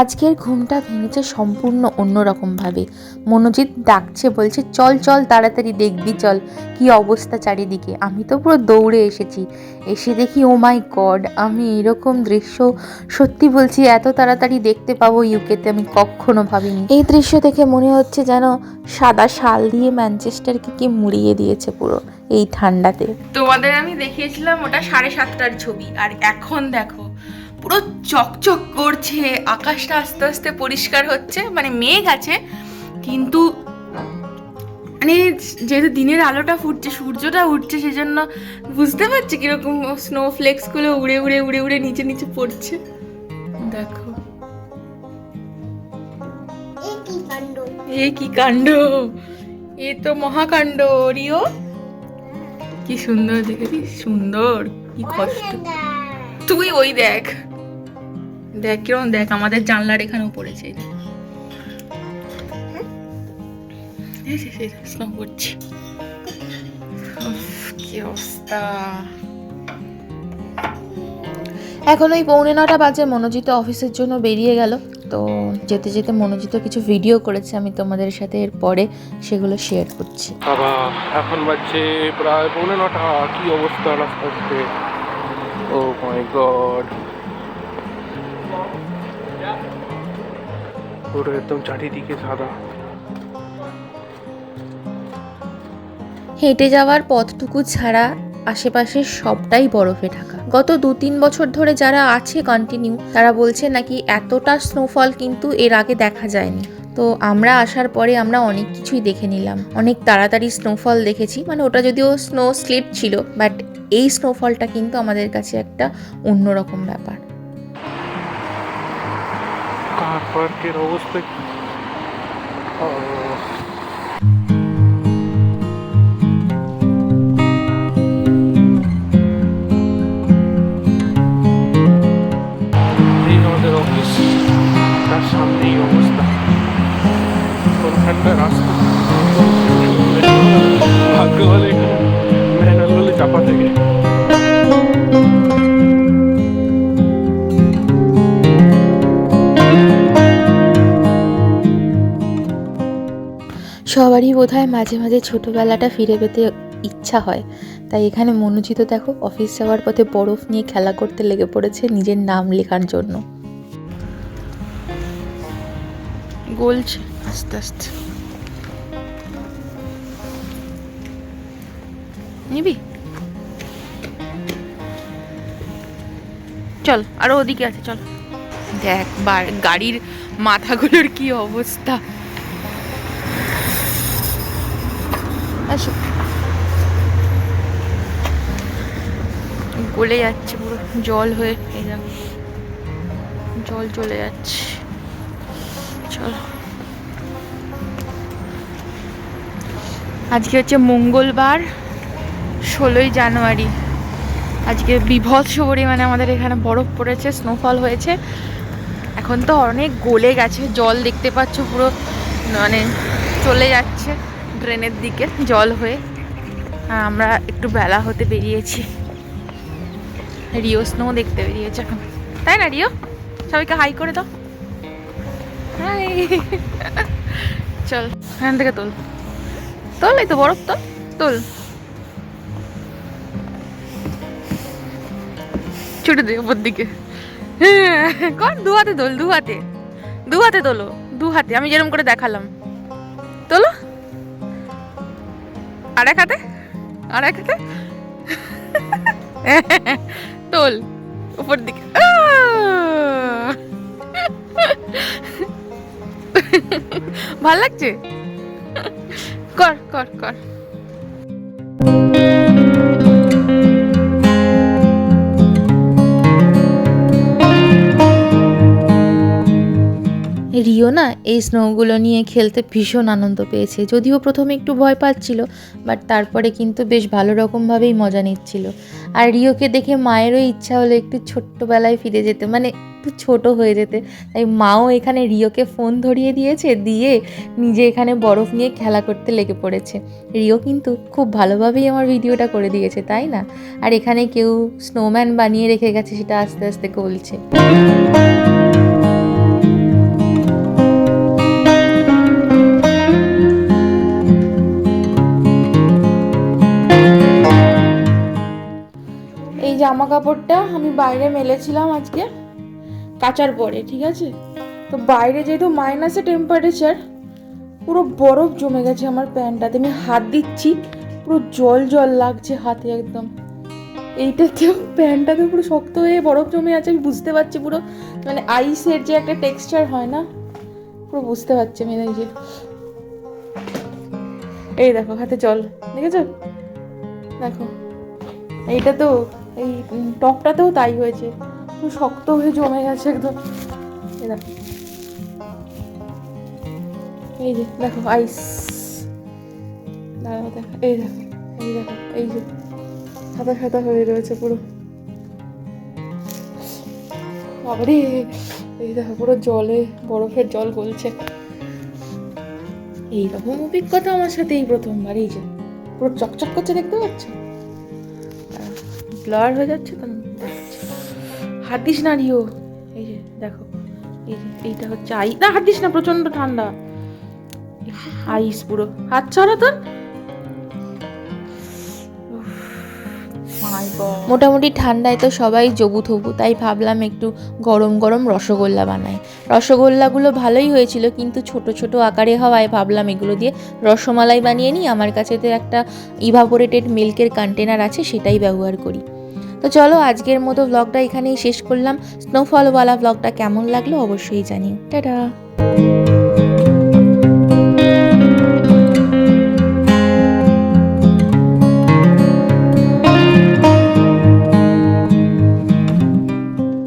আজকের ঘুমটা ভেঙেছে সম্পূর্ণ অন্যরকমভাবে। মনোজিৎ ডাকছে, বলছে, চল চল, তাড়াতাড়ি দেখবি, চল। কি অবস্থা চারিদিকে? আমি তো পুরো দৌড়ে এসেছি। এসে দেখি ও মাই গড আমি এরকম দৃশ্য সত্যি বলছি, এত তাড়াতাড়ি দেখতে পাবো ইউকেতে, আমি কখনো ভাবিনি। এই দৃশ্য দেখে মনে হচ্ছে যেন সাদা শাল দিয়ে ম্যানচেস্টারকে কি মুড়িয়ে দিয়েছে পুরো এই ঠান্ডাতে। তোমাদের আমি দেখিয়েছিলাম ওটা সাড়ে সাতটার ছবি, আর এখন দেখো পুরো চকচক করছে আকাশটা আস্তে আস্তে পরিষ্কার হচ্ছে মানে মেঘ আছে কিন্তু মানে যেহেতু দিনের আলোটা ফুটছে সূর্যটা উঠছে সেজন্য বুঝতে পারছি কীরকম স্নো ফ্লেক্সগুলো উড়ে উড়ে উড়ে উড়ে নিচে নিচে পড়ছে। দেখো। এ কি কাণ্ড? এ তো মহাকাণ্ড রিও। কি সুন্দর দেখেছিস সুন্দর কি কষ্ট। তুই ওই দেখ। দেখ কিরম দেখ আমাদের জানলার এখানেও পড়েছে কি অবস্থা। এখন ওই পৌনে নটা বাজে মনোজিত অফিসের জন্য বেরিয়ে গেল। তো যেতে যেতে মনোজিত কিছু ভিডিও করেছে আমি তোমাদের সাথে এর পরে সেগুলো শেয়ার করছি। বাবা এখন বাজছে প্রায় পৌনে নটা। কি অবস্থা রাস্তা ও মাই গড পুরো একদম চারিদিকে সাদা। হেঁটে যাওয়ার পথটুকু ছাড়া আশেপাশের সবটাই বরফে ঢাকা। গত দু তিন বছর ধরে যারা আছে কন্টিনিউ তারা বলছে নাকি এতটা স্নোফল কিন্তু এর আগে দেখা যায়নি। তো আমরা আসার পরে আমরা অনেক কিছুই দেখে নিলাম। অনেক তাড়াতাড়ি স্নোফল দেখেছি। মানে ওটা যদিও স্নো স্লিপ ছিল বাট এই স্নোফলটা কিন্তু আমাদের কাছে একটা অন্যরকম ব্যাপার। কার পার্কের অবস্থা কি ও, এই আমাদের অফিস তার সামনেই অবস্থা কোনখানটা রাস্তা ভাগ্য ভালো এখানে ম্যানুয়াল হলে চাপা থেকে সবারই বোধহয় মাঝে মাঝে ছোটোবেলাটা ফিরে পেতে ইচ্ছা হয়। তাই এখানে মনোজিত দেখো অফিস যাওয়ার পথে বরফ নিয়ে খেলা করতে লেগে পড়েছে নিজের নাম লেখার জন্য। গলছে আস্তে আস্তে। নিবি? চল আরও ওদিকে আছে চল। দেখ বার- গাড়ির মাথাগুলোর কি অবস্থা? গলে যাচ্ছে পুরো, জল হয়ে এই জল চলে যাচ্ছে। চলো। আজকে হচ্ছে মঙ্গলবার, ষোলোই জানুয়ারি। আজকে বিভৎস পরিমাণে আমাদের এখানে বরফ পড়েছে স্নোফল হয়েছে। এখন তো অনেক গলে গেছে, জল দেখতে পাচ্ছ পুরো মানে চলে যাচ্ছে। ড্রেনের দিকে জল হয়ে আমরা একটু বেলা হতে বেরিয়েছি। রিও স্নো দেখতে বেরিয়েছে এখন। তাই না, রিও? সবাইকে হাই করে দাও। হাই চল, এখান থেকে তোল। তোল এই তো বরফ তো তোল। ছুটে দে উপর দিকে। কর, দু হাতে তোল, দু হাতে। দু হাতে তোলো, দু হাতে। আমি যেরকম করে দেখালাম। তোলো। আর এক হাতে আর এক হাতে তোল উপর দিকে! ভালো লাগছে? কর কর কর। রিও না এই স্নোগুলো নিয়ে খেলতে ভীষণ আনন্দ পেয়েছে। যদিও প্রথমে একটু ভয় পাচ্ছিল বাট তারপরে কিন্তু বেশ ভালো রকমভাবেই মজা নিচ্ছিল। আর রিওকে দেখে মায়েরও ইচ্ছা হলো একটু ছোট্টবেলায় ফিরে যেতে মানে একটু ছোট হয়ে যেতে। তাই মাও এখানে রিওকে ফোন ধরিয়ে দিয়েছে, দিয়ে নিজে এখানে বরফ নিয়ে খেলা করতে লেগে পড়েছে। রিও কিন্তু খুব ভালোভাবেই আমার ভিডিওটা করে দিয়েছে, তাই না? আর এখানে কেউ স্নোম্যান বানিয়ে রেখে গেছে, সেটা আস্তে আস্তে গলছে জামা কাপড়টা আমি বাইরে মেলেছিলাম আজকে কাচার পরে, ঠিক আছে? তো বাইরে যেহেতু মাইনাসে টেম্পারেচার পুরো বরফ জমে গেছে আমার প্যান্টটাতে। আমি হাত দিচ্ছি, পুরো জল জল লাগছে হাতে একদম। এইটাতেও প্যান্টটাতে পুরো শক্ত হয়ে বরফ জমে আছে, আমি বুঝতে পারছি পুরো। মানে আইসের যে একটা টেক্সচার হয় না, পুরো বুঝতে পারছি আমি এই যে। এই দেখো, হাতে জল, দেখেছ? দেখো, এইটা তো এই উম, টপটাতেও তাই হয়েছে। শক্ত হয়ে জমে গেছে একদম। এই যে দেখো আইস দাঁড়াও দেখো এই দেখো এই দেখো এই যে সাদা সাদা হয়ে রয়েছে পুরো। বাবারে এই দেখো পুরো জলে বরফের জল গলছে। এইরকম অভিজ্ঞতা আমার সাথে এই প্রথমবার এই যে পুরো চকচক করছে দেখতে পাচ্ছ? ব্লার হয়ে যাচ্ছে তো হাত দিস না রিও? এই যে দেখো। এই যে এইটা হচ্ছে আই না হাত দিস না প্রচণ্ড ঠান্ডা। আইস পুরো। হাত ছাড়া তোর? মোটামুটি ঠান্ডায় তো সবাই জবু থবু তাই ভাবলাম একটু গরম গরম রসগোল্লা বানাই। রসগোল্লাগুলো ভালোই হয়েছিল কিন্তু ছোট ছোট আকারে হওয়ায় ভাবলাম এগুলো দিয়ে রসমালাই বানিয়ে নিই। আমার কাছে তো একটা ইভাপোরেটেড মিল্কের কন্টেনার আছে সেটাই ব্যবহার করি। তো চলো আজকের মতো ব্লগটা এখানেই শেষ করলাম। স্নোফলওয়ালা ব্লগটা কেমন লাগল অবশ্যই জানি টাটা!